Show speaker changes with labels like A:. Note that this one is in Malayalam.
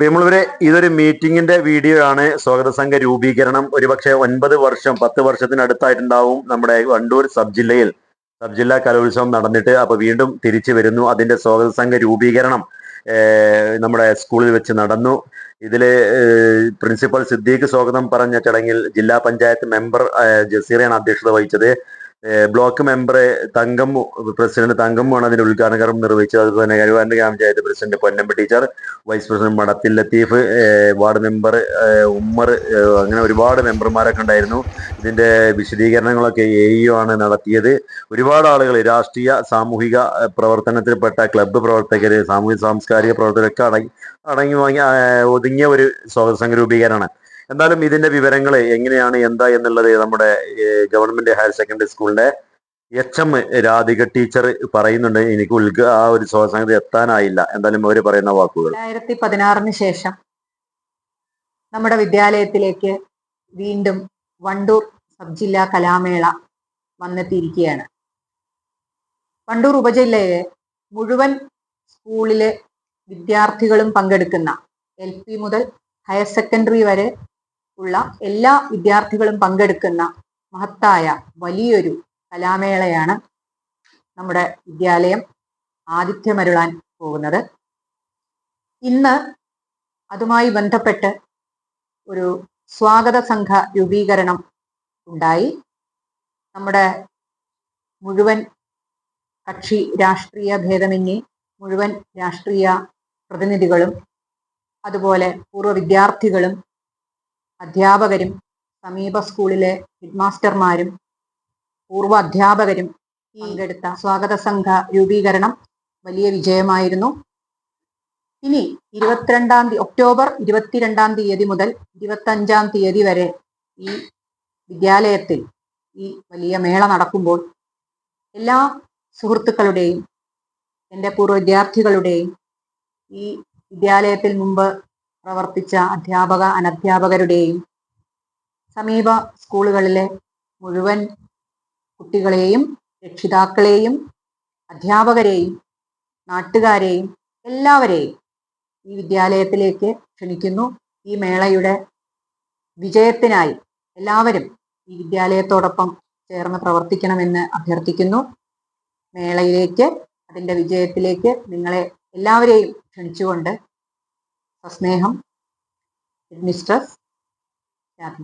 A: പ്രിയമുള്ളവരെ ഇതൊരു മീറ്റിംഗിന്റെ വീഡിയോ ആണ്. സ്വാഗത സംഘ രൂപീകരണം. ഒരുപക്ഷെ ഒൻപത് വർഷം പത്ത് വർഷത്തിനടുത്തായിട്ടുണ്ടാവും നമ്മുടെ വണ്ടൂർ സബ് ജില്ലയിൽ. സബ് ജില്ലാ കലോത്സവം നടന്നിട്ട് അപ്പൊ വീണ്ടും തിരിച്ചു വരുന്നു. അതിന്റെ സ്വാഗത സംഘ രൂപീകരണം നമ്മുടെ സ്കൂളിൽ വെച്ച് നടന്നു. ഇതിൽ പ്രിൻസിപ്പൽ സിദ്ദീഖ് സ്വാഗതം പറഞ്ഞ ചടങ്ങിൽ ജില്ലാ പഞ്ചായത്ത് മെമ്പർ ജസീറയാണ് അധ്യക്ഷത വഹിച്ചത്. ബ്ലോക്ക് മെമ്പർ തങ്കം പ്രസിഡന്റ് തങ്കമ്മുമാണ് അതിന്റെ ഉദ്ഘാടനം നിർവഹിച്ചത്. അതുപോലെ തന്നെ കരുവാരന്റെ ഗ്രാമപഞ്ചായത്ത് president പൊന്നമ്പ teacher vice president Madathil Latheef ward member Ummer അങ്ങനെ ഒരുപാട് മെമ്പർമാരൊക്കെ ഉണ്ടായിരുന്നു. ഇതിന്റെ വിശദീകരണങ്ങളൊക്കെ എ ആണ് നടത്തിയത്. ഒരുപാട് ആളുകൾ രാഷ്ട്രീയ സാമൂഹിക പ്രവർത്തനത്തിൽപ്പെട്ട ക്ലബ്ബ് പ്രവർത്തകർ സാമൂഹിക സാംസ്കാരിക പ്രവർത്തകരൊക്കെ അടങ്ങി അടങ്ങി വാങ്ങി ഒതുങ്ങിയ ഒരു സ്വാതന്ത്ര്യ സംഘ രൂപീകരണമാണ്. എന്തായാലും ഇതിന്റെ വിവരങ്ങൾ എങ്ങനെയാണ് എന്താ എന്നുള്ളത് നമ്മുടെ ഗവൺമെന്റ് ഹയർ സെക്കൻഡറി സ്കൂളിന്റെ എച്ച് എം രാധിക ടീച്ചർ പറയുന്നുണ്ട്. എനിക്ക് ഉദ്ഘ ആ ഒരു സ്വാഗത എത്താനായില്ല. എന്തായാലും അവർ പറയുന്ന വാക്കുകൾ.
B: രണ്ടായിരത്തി പതിനാറിന് ശേഷം നമ്മുടെ വിദ്യാലയത്തിലേക്ക് വീണ്ടും വണ്ടൂർ സബ് ജില്ലാ കലാമേള വന്നെത്തിയിരിക്കുകയാണ്. വണ്ടൂർ ഉപജില്ലയിലെ മുഴുവൻ സ്കൂളിലെ വിദ്യാർത്ഥികളും പങ്കെടുക്കുന്ന എൽ പി മുതൽ ഹയർ സെക്കൻഡറി വരെ ഉള്ള എല്ലാ വിദ്യാർത്ഥികളും പങ്കെടുക്കുന്ന മഹത്തായ വലിയൊരു കലാമേളയാണ് നമ്മുടെ വിദ്യാലയം ആതിഥ്യമരുളാൻ പോകുന്നത്. ഇന്ന് അതുമായി ബന്ധപ്പെട്ട് ഒരു സ്വാഗത സംഘ രൂപീകരണം ഉണ്ടായി. നമ്മുടെ മുഴുവൻ കക്ഷി രാഷ്ട്രീയ ഭേദമന്യേ മുഴുവൻ രാഷ്ട്രീയ പ്രതിനിധികളും അതുപോലെ പൂർവ വിദ്യാർത്ഥികളും അധ്യാപകരും സമീപ സ്കൂളിലെ ഹെഡ്മാസ്റ്റർമാരും പൂർവ അധ്യാപകരും പങ്കെടുത്ത സ്വാഗത സംഘ രൂപീകരണം വലിയ വിജയമായിരുന്നു. ഇനി ഇരുപത്തിരണ്ടാം തീയതി ഒക്ടോബർ ഇരുപത്തിരണ്ടാം തീയതി മുതൽ ഇരുപത്തഞ്ചാം തീയതി വരെ ഈ വിദ്യാലയത്തിൽ ഈ വലിയ മേള നടക്കുമ്പോൾ എല്ലാ സുഹൃത്തുക്കളുടെയും എന്റെ പൂർവ വിദ്യാർത്ഥികളുടെയും ഈ വിദ്യാലയത്തിൽ മുമ്പ് പ്രവർത്തിച്ച അധ്യാപക അനധ്യാപകരുടെയും സമീപ സ്കൂളുകളിലെ മുഴുവൻ കുട്ടികളെയും രക്ഷിതാക്കളെയും അധ്യാപകരെയും നാട്ടുകാരെയും എല്ലാവരെയും ഈ വിദ്യാലയത്തിലേക്ക് ക്ഷണിക്കുന്നു. ഈ മേളയുടെ വിജയത്തിനായി എല്ലാവരും ഈ വിദ്യാലയത്തോടൊപ്പം ചേർന്ന് പ്രവർത്തിക്കണമെന്ന് അഭ്യർത്ഥിക്കുന്നു. മേളയിലേക്ക് അതിന്റെ വിജയത്തിലേക്ക് നിങ്ങളെ എല്ലാവരെയും ക്ഷണിച്ചുകൊണ്ട് സസ്നേഹം മിസ്ട്രസ് രാധി